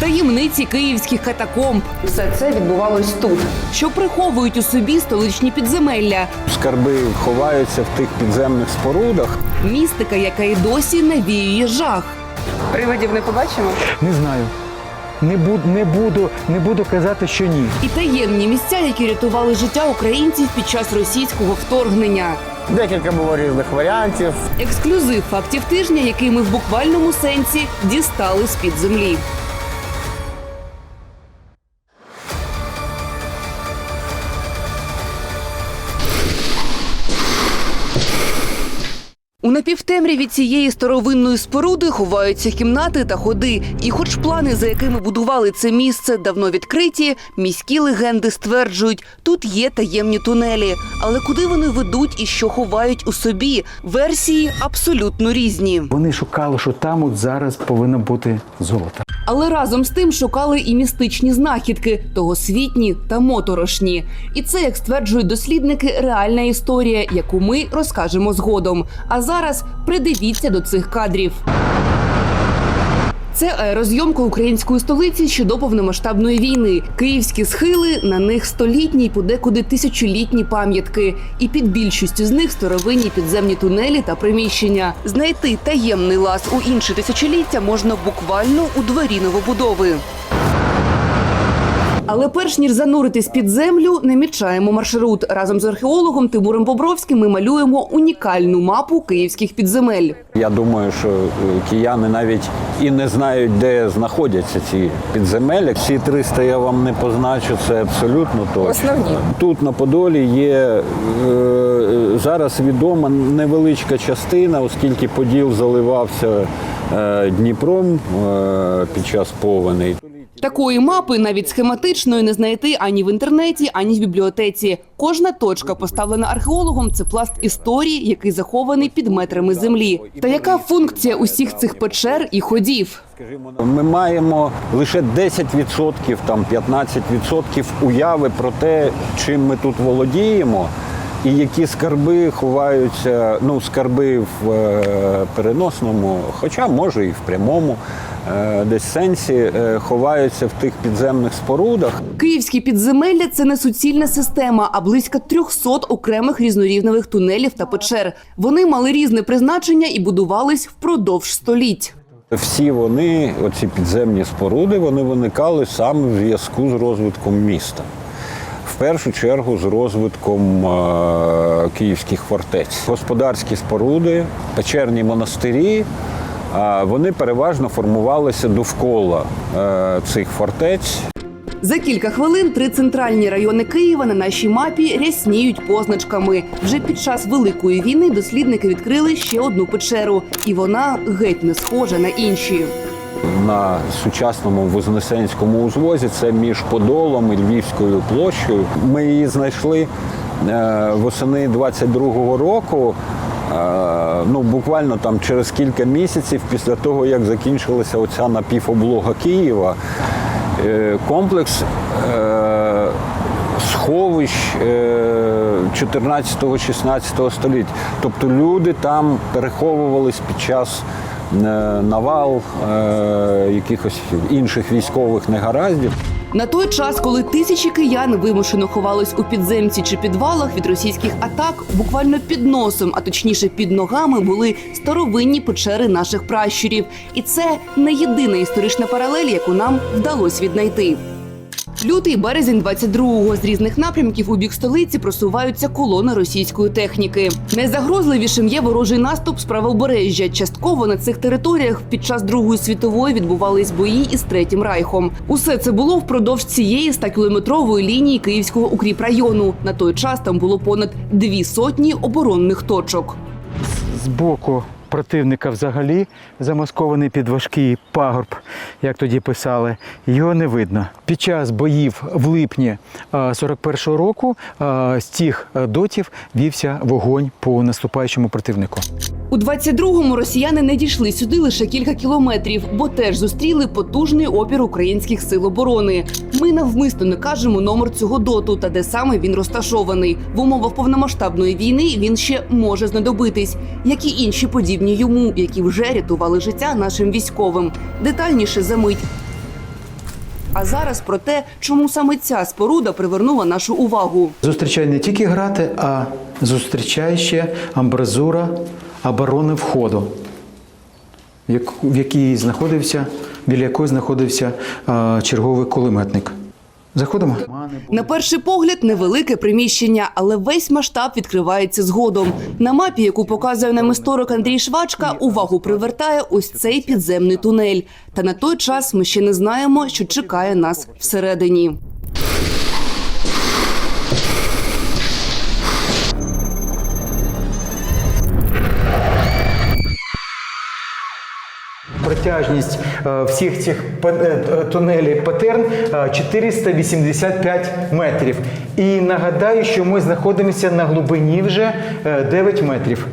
таємниці київських катакомб, Все це відбувалось тут. що приховують у собі столичні підземелля, Скарби ховаються в тих підземних спорудах. містика, яка й досі навіює жах. Привидів не побачимо. Не знаю. Не буду, не буду, не буду казати, що ні. І таємні місця, які рятували життя українців під час російського вторгнення. Декілька було різних варіантів. Ексклюзив фактів тижня, який ми в буквальному сенсі дістали з під землі. Напівтемряві цієї старовинної споруди ховаються кімнати та ходи. І, хоч плани, за якими будували це місце, давно відкриті, міські легенди стверджують, тут є таємні тунелі. Але куди вони ведуть і що ховають у собі? Версії абсолютно різні. Вони шукали, що там от зараз повинно бути золото. Але разом з тим шукали і містичні знахідки, тогосвітні та моторошні. І це, як стверджують дослідники, реальна історія, яку ми розкажемо згодом. А зараз придивіться до цих кадрів. Це аерозйомка української столиці ще до повномасштабної війни. Київські схили на них столітні й подекуди тисячолітні пам'ятки. І під більшістю з них старовинні підземні тунелі та приміщення. Знайти таємний лаз у інші тисячоліття можна буквально у дворі новобудови. Але перш ніж зануритись під землю, намічаємо маршрут. Разом з археологом Тимуром Бобровським ми малюємо унікальну мапу київських підземель. Я думаю, що е, кияни навіть і не знають, де знаходяться ці підземелля. Всі 300 я вам не позначу, це абсолютно точно. Основні. Тут на Подолі є е, зараз відома невеличка частина, оскільки Поділ заливався е, Дніпром е, під час повеней. Такої мапи навіть схематичної не знайти ані в інтернеті, ані в бібліотеці. Кожна точка, поставлена археологом, це пласт історії, який захований під метрами землі. Та яка функція усіх цих печер і ходів? Ми маємо лише 10%, там 15% уяви про те, чим ми тут володіємо, і які скарби ховаються, ну, скарби в е, переносному, хоча може і в прямому десь сенсі, е, ховаються в тих підземних спорудах. Київські підземелля це не суцільна система, а близько 300 окремих різнорівневих тунелів та печер. Вони мали різне призначення і будувались впродовж століть. Всі вони, оці підземні споруди, вони виникали саме в зв'язку з розвитком міста. В першу чергу з розвитком е, київських фортець. Господарські споруди, печерні монастирі, е, вони переважно формувалися довкола е, цих фортець. За кілька хвилин три центральні райони Києва на нашій мапі рясніють позначками. Вже під час великої війни дослідники відкрили ще одну печеру, і вона геть не схожа на інші. на сучасному Вознесенському узвозі. Це між Подолом і Львівською площею. Ми її знайшли е, восени 22-го року. Е, Ну, буквально там через кілька місяців після того, як закінчилася оця напівоблога Києва, Е, комплекс е, сховищ е, 14-16 століття. Тобто люди там переховувались під час е, навал е, якихось інших військових негараздів. На той час, коли тисячі киян вимушено ховались у підземці чи підвалах від російських атак, буквально під носом, а точніше під ногами, були старовинні печери наших пращурів. І це не єдина історична паралель, яку нам вдалося віднайти. Лютий березень 22-го з різних напрямків у бік столиці просуваються колони російської техніки. Найзагрозливішим є ворожий наступ з правобережжя. Частково на цих територіях під час Другої світової відбувались бої із третім райхом. Усе це було впродовж цієї 100-кілометрової лінії Київського укріпрайону. На той час там було понад дві сотні оборонних точок. З боку противника взагалі замаскований під важкий пагорб, як тоді писали, його не видно. Під час боїв в липні 41-го року з тих дотів вівся вогонь по наступаючому противнику. У 22-му росіяни не дійшли сюди лише кілька кілометрів, бо теж зустріли потужний опір українських сил оборони. Ми навмисно не кажемо номер цього доту та де саме він розташований. В умовах повномасштабної війни він ще може знадобитись, як і інші подібні йому, які вже рятували життя нашим військовим. Детальніше за мить. А зараз про те, чому саме ця споруда привернула нашу увагу. Зустрічає не тільки грати, а зустрічає ще амбразура оборони входу, в якій знаходився, біля якої знаходився черговий кулеметник. Заходимо. На перший погляд невелике приміщення, але весь масштаб відкривається згодом. На мапі, яку показує нам історик Андрій Швачка, увагу привертає ось цей підземний тунель. Та на той час ми ще не знаємо, що чекає нас всередині. Протяжність е, всіх цих е, е, тунелів патерн е, 485 метрів. І нагадаю, що ми знаходимося на глибині вже е, 9 метрів.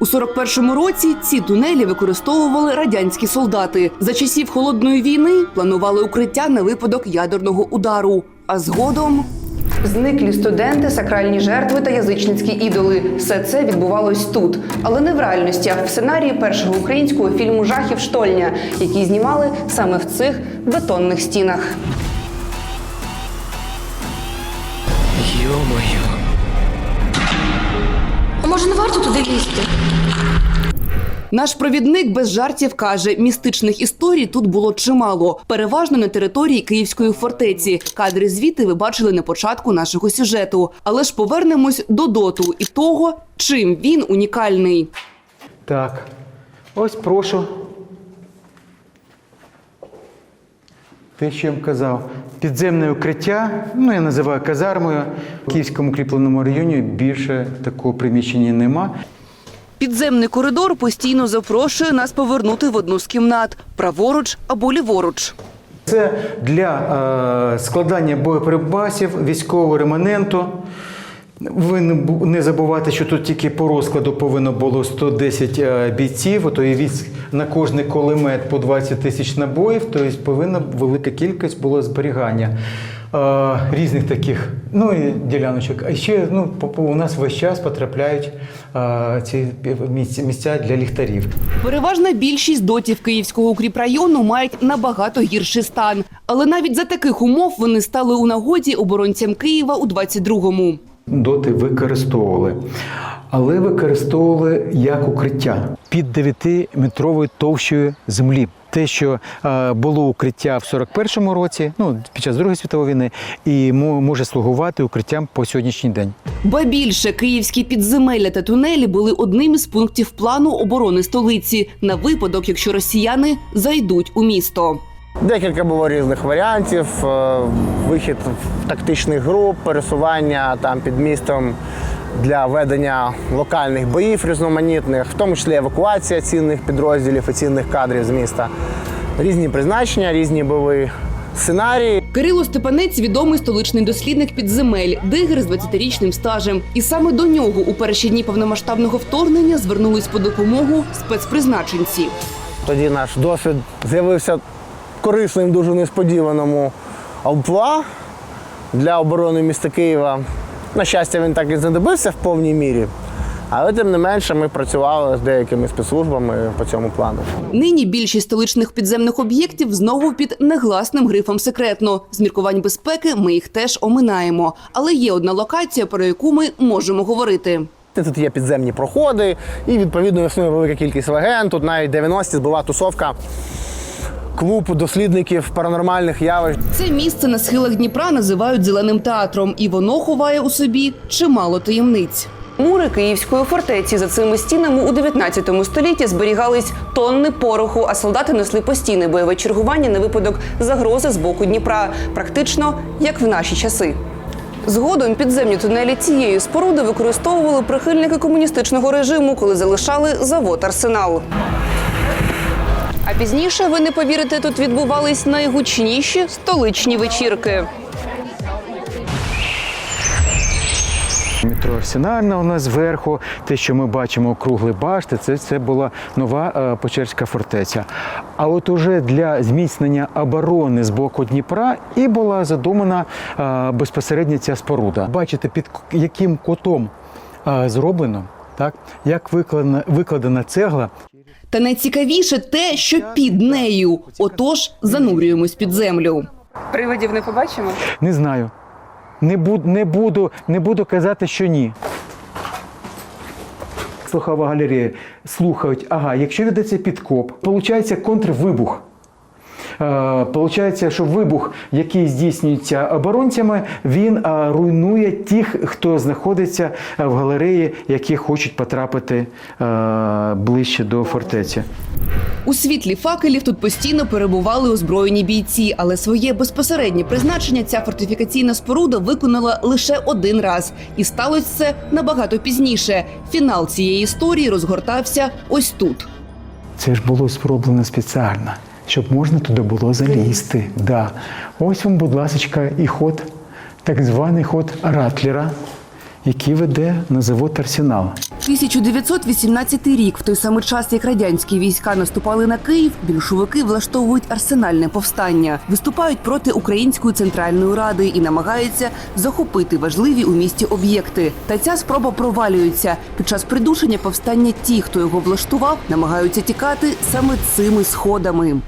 У 41-му році ці тунелі використовували радянські солдати. За часів холодної війни планували укриття на випадок ядерного удару. А згодом Зниклі студенти, сакральні жертви та язичницькі ідоли. Все це відбувалось тут, але не в реальності, а в сценарії першого українського фільму Жахів Штольня, який знімали саме в цих бетонних стінах. А може не варто туди лізти? Наш провідник без жартів каже: містичних історій тут було чимало, переважно на території Київської фортеці. Кадри звідти ви бачили на початку нашого сюжету. Але ж повернемось до доту і того, чим він унікальний. Так, ось прошу. Те, що я вам казав, підземне укриття, ну я називаю казармою. В Київському кріпленому районі більше такого приміщення нема. Підземний коридор постійно запрошує нас повернути в одну з кімнат праворуч або ліворуч. Це для е, складання боєприпасів, військового реманенту. Ви не бу- забувайте, що тут тільки по розкладу повинно було 110 е, бійців, ото і на кожний кулемет по 20 тисяч набоїв, тобто повинна велика кількість було зберігання різних таких ну, і діляночок. А ще ну, по- по- у нас весь час потрапляють е, ці місця для ліхтарів. Переважна більшість дотів Київського укріпрайону мають набагато гірший стан. Але навіть за таких умов вони стали у нагоді оборонцям Києва у 22-му. доти використовували. Але використовували як укриття під 9-метровою товщою землі. Те, що е, було укриття в 41-му році, ну під час Другої світової війни, і може слугувати укриттям по сьогоднішній день. Ба більше київські підземелля та тунелі були одним із пунктів плану оборони столиці на випадок, якщо росіяни зайдуть у місто. Декілька було різних варіантів: е, вихід в тактичних груп, пересування там під містом для ведення локальних боїв різноманітних, в тому числі евакуація цінних підрозділів і цінних кадрів з міста. Різні призначення, різні бойові сценарії. Кирило Степанець відомий столичний дослідник підземель, дигер з 20-річним стажем. І саме до нього у перші дні повномасштабного вторгнення звернулись по допомогу спецпризначенці. Тоді наш досвід з'явився корисним, дуже несподіваному амплуа для оборони міста Києва. На щастя, він так і знадобився в повній мірі. Але тим не менше ми працювали з деякими спецслужбами по цьому плану. Нині більшість столичних підземних об'єктів знову під негласним грифом секретно. З міркувань безпеки ми їх теж оминаємо. Але є одна локація, про яку ми можемо говорити. Тут є підземні проходи, і відповідно існує велика кількість легенд. Тут навіть 90-ті була тусовка клуб дослідників паранормальних явищ. Це місце на схилах Дніпра називають зеленим театром, і воно ховає у собі чимало таємниць. Мури Київської фортеці за цими стінами у 19 столітті зберігались тонни пороху, а солдати несли постійне бойове чергування на випадок загрози з боку Дніпра, практично як в наші часи. Згодом підземні тунелі цієї споруди використовували прихильники комуністичного режиму, коли залишали завод Арсенал. А пізніше, ви не повірите, тут відбувались найгучніші столичні вечірки. Метро Арсенальна у нас зверху, те, що ми бачимо кругли башти, це, це була нова е, Печерська фортеця. А от уже для зміцнення оборони з боку Дніпра і була задумана е, безпосередньо ця споруда. Бачите, під яким кутом е, зроблено, так? як викладена, викладена цегла. Та найцікавіше те, що під нею. Отож, занурюємось під землю. Привидів не побачимо. Не знаю. Не, буд, не, буду, не буду казати, що ні. Слухова галерея слухають, ага, якщо ведеться підкоп, виходить контрвибух. Е, Получається, що вибух, який здійснюється оборонцями, він е, руйнує тих, хто знаходиться е, в галереї, які хочуть потрапити ближче до фортеці. У світлі факелів тут постійно перебували озброєні бійці, але своє безпосереднє призначення ця фортифікаційна споруда виконала лише один раз, і сталося це набагато пізніше. Фінал цієї історії розгортався ось тут. Це ж було зроблено спеціально, щоб можна туди було залізти. Да. Ось вам, будь ласка, і ход, так званий ход Ратлера, який веде на завод Арсенал. 1918 рік, в той самий час, як радянські війська наступали на Київ, більшовики влаштовують арсенальне повстання, виступають проти української центральної ради і намагаються захопити важливі у місті об'єкти. Та ця спроба провалюється. Під час придушення повстання ті, хто його влаштував, намагаються тікати саме цими сходами.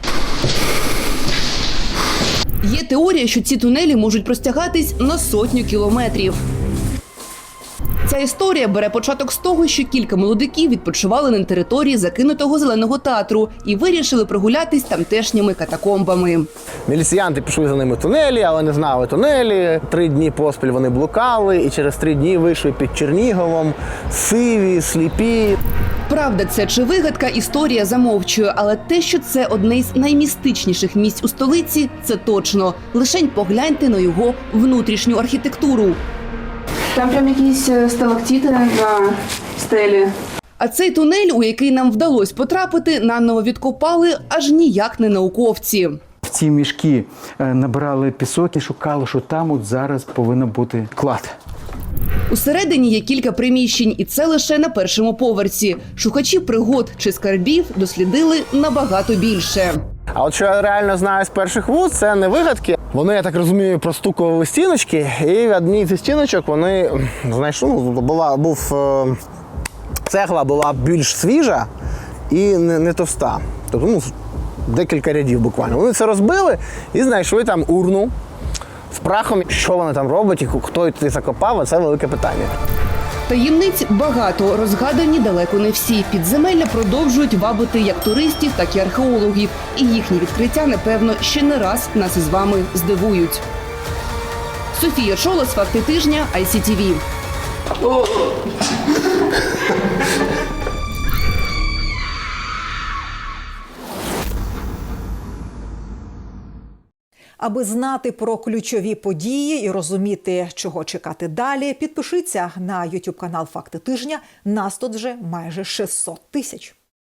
Є теорія, що ці тунелі можуть простягатись на сотню кілометрів. Ця історія бере початок з того, що кілька молодиків відпочивали на території закинутого зеленого театру і вирішили прогулятись тамтешніми катакомбами. Міліціянти пішли за ними тунелі, але не знали тунелі. Три дні поспіль вони блукали, і через три дні вийшли під Черніговом сиві, сліпі. Правда, це чи вигадка історія замовчує, але те, що це одне з наймістичніших місць у столиці, це точно. Лишень погляньте на його внутрішню архітектуру. Там прям якісь е, сталактіти на стелі. А цей тунель, у який нам вдалося потрапити, наново відкопали аж ніяк не науковці. В ці мішки е, набрали пісок і шукали, що там от зараз повинен бути клад. Усередині є кілька приміщень, і це лише на першому поверсі. Шукачі пригод чи скарбів дослідили набагато більше. А от що я реально знаю з перших вуз, це не вигадки. Вони, я так розумію, простукували стіночки, і в одній зі стіночок вони знаєш, ну, була, був е, цегла була більш свіжа і не, не товста. Тобто ну, декілька рядів буквально. Вони це розбили і знайшли там урну з прахом. Що вони там роблять і хто її туди закопав, це велике питання. Таємниць багато, розгадані далеко не всі. Підземелля продовжують вабити як туристів, так і археологів. І їхні відкриття, напевно, ще не раз нас із вами здивують. Софія Шолос, факти тижня, ICTV. Аби знати про ключові події і розуміти, чого чекати далі, підпишіться на YouTube канал Факти тижня. Нас тут вже майже 600 тисяч.